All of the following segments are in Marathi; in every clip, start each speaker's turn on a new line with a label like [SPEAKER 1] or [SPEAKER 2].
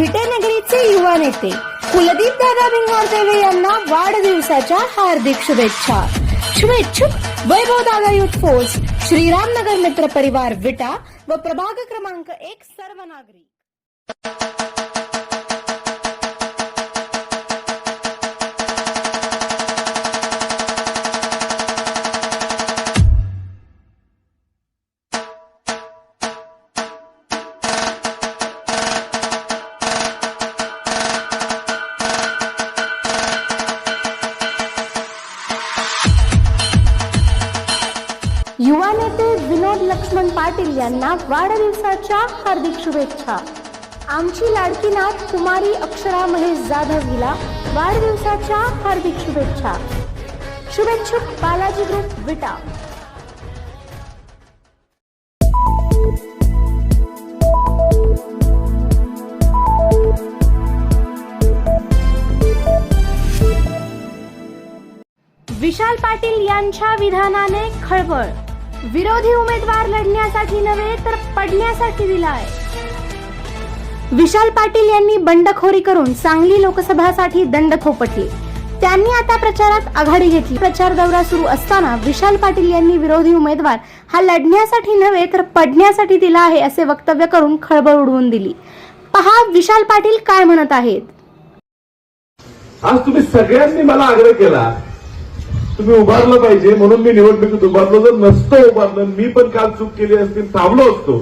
[SPEAKER 1] नेते कुलदीप दादा भिंगारदेवे यांना वाढदिवसाच्या हार्दिक शुभेच्छा. शुभेच्छुक वैभव दादा युथ फोर्स श्रीरामनगर मित्र परिवार विटा व प्रभाग क्रमांक एक सर्व नागरिक. युवा नेते विनोद लक्ष्मण पाटील यांना वाढदिवसाच्या हार्दिक शुभेच्छा. आमची लाडकी नाथ कुमारी अक्षरा महेश जाधव हिला वाढदिवसाच्या हार्दिक शुभेच्छा. शुभेच्छुक बालाजी ग्रुप विटा. विशाल पाटील यांच्या विधानाने खळबळ. विरोधी उमेदवार लढण्यासाठी नव्हे तर पडण्यासाठी दिलाय विशाल पाटील यांनी बंडखोरी करून सांगली लोकसभासाठी दंड खोपटली त्यांनी आता प्रचारात आघाडी घेतली. प्रचार दौरा सुरू असताना विशाल पाटील यांनी विरोधी उमेदवार हा लढण्यासाठी नव्हे तर पडण्यासाठी दिला आहे असे वक्तव्य करून खळबळ उडवून दिली. पहा विशाल पाटील काय म्हणत आहेत.
[SPEAKER 2] आज तुम्ही सगळ्यांनी मला आग्रह केला तुम्ही उभारलं पाहिजे म्हणून मी निवडणुकीत उभारलो. जर नसतो उभारलं मी पण काल चूक केली असती थांबलो असतो.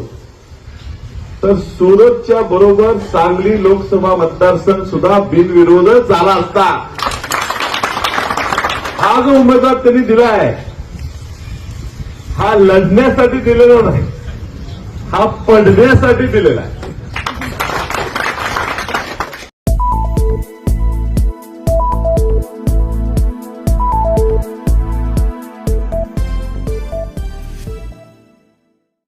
[SPEAKER 2] तर सुरतच्या बरोबर सांगली लोकसभा मतदारसंघ सुद्धा बिनविरोधच झाला असता. हा जो उमेदवार त्यांनी दिला आहे हा लढण्यासाठी दिलेला नाही हा पडण्यासाठी दिलेला आहे.